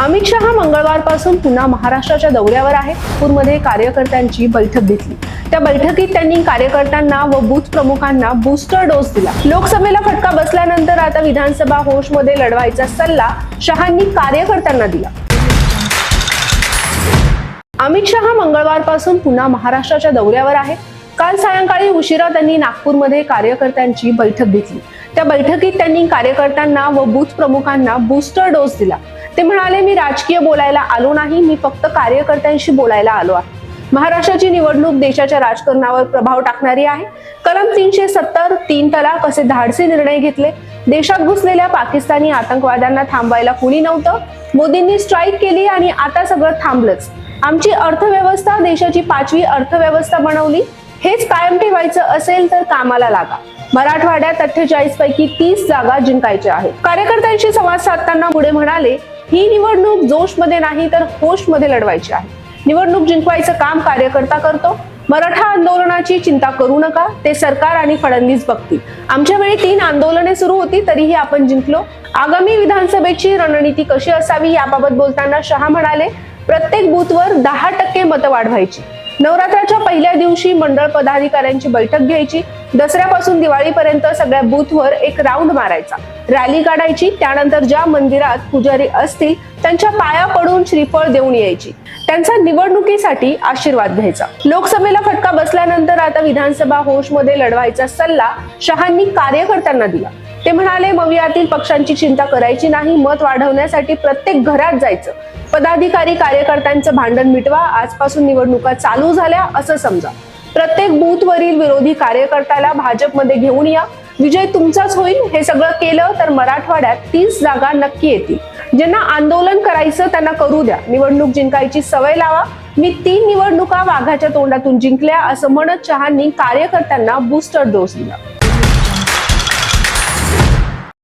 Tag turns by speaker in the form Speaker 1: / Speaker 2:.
Speaker 1: अमित शहा मंगळवारपासून पुन्हा महाराष्ट्राच्या दौऱ्यावर आहे. नागपूरमध्ये कार्यकर्त्यांची बैठक घेतली. त्या बैठकीत त्यांनी कार्यकर्त्यांना व बूथ प्रमुखांना बूस्टर डोस दिला. लोकसभेला फटका बसल्यानंतर आता विधानसभा होशमध्ये लढवायचा सल्ला शहांनी कार्यकर्त्यांना दिला. अमित शहा मंगळवारपासून पुन्हा महाराष्ट्राच्या दौऱ्यावर आहे. काल सायंकाळी उशिरा त्यांनी नागपूरमध्ये कार्यकर्त्यांची बैठक घेतली. त्या बैठकीत त्यांनी कार्यकर्त्यांना व बूथ प्रमुखांना बूस्टर डोस दिला. ते म्हणाले मी राजकीय बोलायला आलो नाही मी फक्त कार्यकर्त्यांशी बोलायला आलो आहे. महाराष्ट्राची निवडणूक देशाच्या राजकारणावर प्रभाव टाकणारी आहे. कलम तीनशे सत्तर तीन तलाक असे धाडसी निर्णय घेतले. देशात घुसलेल्या पाकिस्तानी आतंकवाद्यांना थांबवायला कुणी नव्हतं. मोदींनी स्ट्राईक केली आणि आता सगळं थांबलंच. आमची अर्थव्यवस्था देशाची पाचवी अर्थव्यवस्था बनवली. हेच कायम ठेवायचं असेल तर कामाला लागा. मराठवाड्यात अठ्ठेचाळीस पैकी तीस जागा जिंकायच्या आहेत. कार्यकर्त्यांशी संवाद साधताना पुढे म्हणाले ही निवडणूक जोशमध्ये नाही तर होशमध्ये लढवायची आहे. निवडणूक जिंकवायचं काम कार्यकर्ता करतो. मराठा आंदोलनाची चिंता करू नका ते सरकार आणि फडणवीस बघतील. आमच्या वेळी तीन आंदोलने सुरू होती तरीही आपण जिंकलो. आगामी विधानसभेची रणनीती कशी असावी याबाबत बोलताना शहा म्हणाले प्रत्येक बूथवर दहा टक्के मतं वाढवायची. नवरात्राच्या पहिल्या दिवशी मंडळ पदाधिकाऱ्यांची बैठक घ्यायची. दसऱ्यापासून दिवाळीपर्यंत सगळ्या बूथवर एक राऊंड मारायचा. रॅली काढायची त्यानंतर ज्या मंदिरात पुजारी असतील त्यांच्या पाया पडून श्रीफळ देऊन यायची. त्यांचा निवडणुकीसाठी आशीर्वाद घ्यायचा. लोकसभेला फटका बसल्यानंतर आता विधानसभा होशमध्ये लढवायचा सल्ला शहांनी कार्यकर्त्यांना दिला. ते म्हणाले मवियातील पक्षांची चिंता करायची नाही मत वाढवण्यासाठी प्रत्येक घरात जायचं. पदाधिकारी कार्यकर्त्यांचं भांडण मिटवा आजपासून निवडणुका चालू झाल्या असं समजा. प्रत्येक बूथवरील विरोधी कार्यकर्त्याला भाजपमध्ये घेऊन या. विजय तुमचाच होईल हे सगळं केलं तर मराठवाड्यात तीस जागा नक्की येतील. ज्यांना आंदोलन करायचं त्यांना करू द्या. निवडणूक जिंकायची सवय लावा. मी तीन निवडणुका वाघाच्या तोंडातून जिंकल्या असं म्हणत चहांनी कार्यकर्त्यांना बूस्टर डोस दिला.